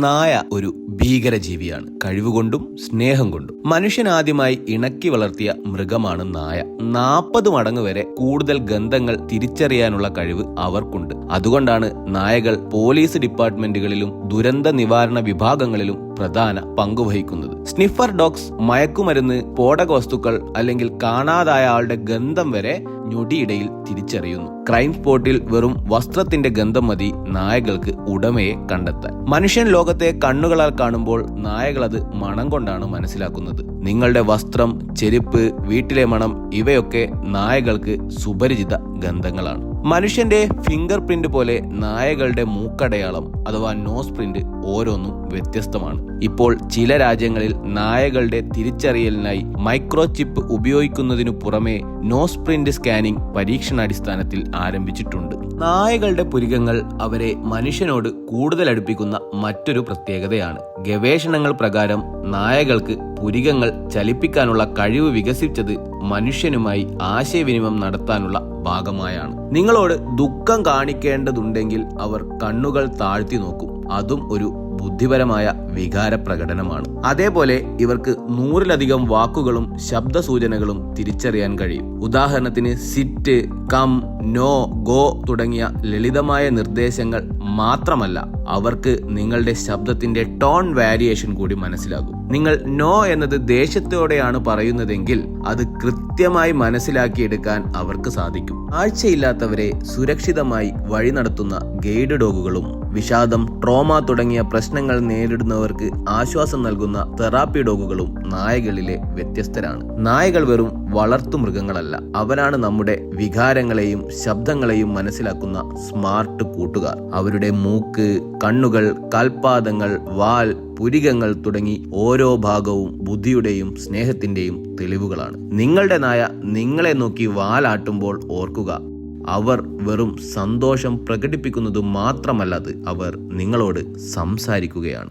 നായ ഒരു ഭീകരജീവിയാണ്. കഴിവുകൊണ്ടും സ്നേഹം കൊണ്ടും മനുഷ്യൻ ആദ്യമായി ഇണക്കി വളർത്തിയ മൃഗമാണ് നായ. നാൽപ്പത് മടങ്ങ് വരെ കൂടുതൽ ഗന്ധങ്ങൾ തിരിച്ചറിയാനുള്ള കഴിവ് അവർക്കുണ്ട്. അതുകൊണ്ടാണ് നായകൾ പോലീസ് ഡിപ്പാർട്ട്മെന്റുകളിലും ദുരന്ത നിവാരണ വിഭാഗങ്ങളിലും പ്രധാന പങ്കുവഹിക്കുന്നത് സ്നിഫർ ഡോഗ്സ് മയക്കുമരുന്ന് സ്ഫോടക വസ്തുക്കൾ അല്ലെങ്കിൽ കാണാതായ ആളുടെ ഗന്ധം വരെ ഞൊടിയിടയിൽ തിരിച്ചറിയുന്നു. ക്രൈം സ്പോട്ടിൽ വെറും വസ്ത്രത്തിന്റെ ഗന്ധം മതി നായകൾക്ക് ഉടമയെ കണ്ടെത്താൻ. മനുഷ്യൻ ലോകത്തെ കണ്ണുകളാൽ കാണുമ്പോൾ നായകൾ അത് മണം കൊണ്ടാണ് മനസ്സിലാക്കുന്നത്. നിങ്ങളുടെ വസ്ത്രം ചെരുപ്പ് വീട്ടിലെ മണം ഇവയൊക്കെ നായകൾക്ക് സുപരിചിത ഗന്ധങ്ങളാണ്. മനുഷ്യന്റെ ഫിംഗർ പ്രിന്റ് പോലെ നായകളുടെ മൂക്കടയാളം അഥവാ നോസ് പ്രിന്റ് ഓരോന്നും വ്യത്യസ്തമാണ്. ഇപ്പോൾ ചില രാജ്യങ്ങളിൽ നായകളുടെ തിരിച്ചറിയലിനായി മൈക്രോ ചിപ്പ് ഉപയോഗിക്കുന്നതിനു പുറമെ നോസ് പ്രിന്റ് സ്കാനിംഗ് പരീക്ഷണാടിസ്ഥാനത്തിൽ ആരംഭിച്ചിട്ടുണ്ട്. നായകളുടെ പുരികങ്ങൾ അവരെ മനുഷ്യനോട് കൂടുതൽ അടുപ്പിക്കുന്ന മറ്റൊരു പ്രത്യേകതയാണ്. ഗവേഷണങ്ങൾ പ്രകാരം നായകൾക്ക് പുരികങ്ങൾ ചലിപ്പിക്കാനുള്ള കഴിവ് വികസിച്ചത് മനുഷ്യനുമായി ആശയവിനിമയം നടത്താനുള്ള ഭാഗമായാണ്. നിങ്ങളോട് ദുഃഖം കാണിക്കേണ്ടതുണ്ടെങ്കിൽ അവർ കണ്ണുകൾ താഴ്ത്തി നോക്കും. അതും ഒരു ബുദ്ധിപരമായ വികാര പ്രകടനമാണ് അതേപോലെ ഇവർക്ക് നൂറിലധികം വാക്കുകളും ശബ്ദ സൂചനകളും തിരിച്ചറിയാൻ കഴിയും. ഉദാഹരണത്തിന് സിറ്റ് കം നോ ഗോ തുടങ്ങിയ ലളിതമായ നിർദ്ദേശങ്ങൾ മാത്രമല്ല അവർക്ക് നിങ്ങളുടെ ശബ്ദത്തിന്റെ ടോൺ വാരിയേഷൻ കൂടി മനസ്സിലാകും. നിങ്ങൾ നോ എന്നത് ദേഷ്യത്തോടെയാണ് പറയുന്നതെങ്കിൽ അത് കൃത്യമായി മനസ്സിലാക്കിയെടുക്കാൻ അവർക്ക് സാധിക്കും. ആഴ്ചയില്ലാത്തവരെ സുരക്ഷിതമായി വഴി നടത്തുന്ന ഗൈഡ് ഡോഗുകളും വിഷാദം ട്രോമ തുടങ്ങിയ പ്രശ്നങ്ങൾ നേരിടുന്നവർക്ക് ആശ്വാസം നൽകുന്ന തെറാപ്പി ഡോഗുകളും നായകളിലെ വ്യത്യസ്തരാണ്. നായകൾ വെറും വളർത്തു മൃഗങ്ങളല്ല. അവരാണ് നമ്മുടെ വികാരങ്ങളെയും ശബ്ദങ്ങളെയും മനസ്സിലാക്കുന്ന സ്മാർട്ട് കൂട്ടുകാർ. അവരുടെ മൂക്ക് കണ്ണുകൾ കാൽപാദങ്ങൾ വാൽ പുരികങ്ങൾ തുടങ്ങി ഓരോ ഭാഗവും ബുദ്ധിയുടെയും സ്നേഹത്തിന്റെയും തെളിവുകളാണ്. നിങ്ങളുടെ നായ നിങ്ങളെ നോക്കി വാലാട്ടുമ്പോൾ ഓർക്കുക അവർ വെറും സന്തോഷം പ്രകടിപ്പിക്കുന്നത് മാത്രമല്ലത് അവർ നിങ്ങളോട് സംസാരിക്കുകയാണ്.